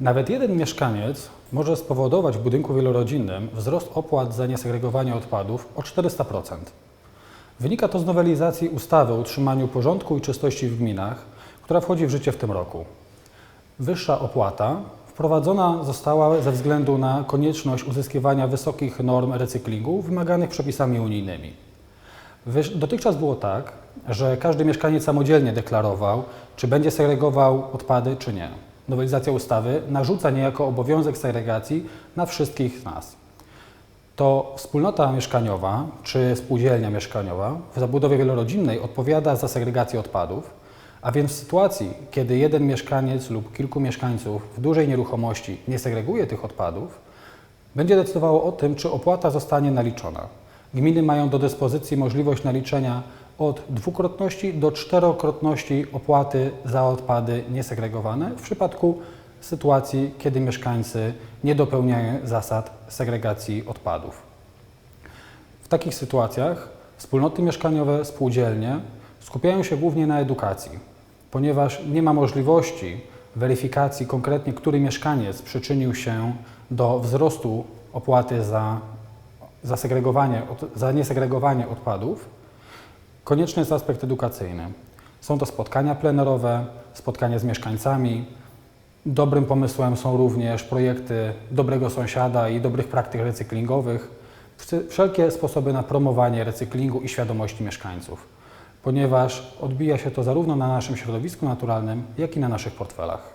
Nawet jeden mieszkaniec może spowodować w budynku wielorodzinnym wzrost opłat za niesegregowanie odpadów o 400%. Wynika to z nowelizacji ustawy o utrzymaniu porządku i czystości w gminach, która wchodzi w życie w tym roku. Wyższa opłata wprowadzona została ze względu na konieczność uzyskiwania wysokich norm recyklingu wymaganych przepisami unijnymi. Dotychczas było tak, że każdy mieszkaniec samodzielnie deklarował, czy będzie segregował odpady, czy nie. Nowelizacja ustawy narzuca niejako obowiązek segregacji na wszystkich nas. To wspólnota mieszkaniowa czy spółdzielnia mieszkaniowa w zabudowie wielorodzinnej odpowiada za segregację odpadów, a więc w sytuacji, kiedy jeden mieszkaniec lub kilku mieszkańców w dużej nieruchomości nie segreguje tych odpadów, będzie decydowało o tym, czy opłata zostanie naliczona. Gminy mają do dyspozycji możliwość naliczenia od dwukrotności do czterokrotności opłaty za odpady niesegregowane w przypadku sytuacji, kiedy mieszkańcy nie dopełniają zasad segregacji odpadów. W takich sytuacjach wspólnoty mieszkaniowe, spółdzielnie skupiają się głównie na edukacji, ponieważ nie ma możliwości weryfikacji konkretnie, który mieszkaniec przyczynił się do wzrostu opłaty za, za, za niesegregowanie odpadów. Konieczny jest aspekt edukacyjny. Są to spotkania plenerowe, spotkania z mieszkańcami. Dobrym pomysłem są również projekty dobrego sąsiada i dobrych praktyk recyklingowych. Wszelkie sposoby na promowanie recyklingu i świadomości mieszkańców, ponieważ odbija się to zarówno na naszym środowisku naturalnym, jak i na naszych portfelach.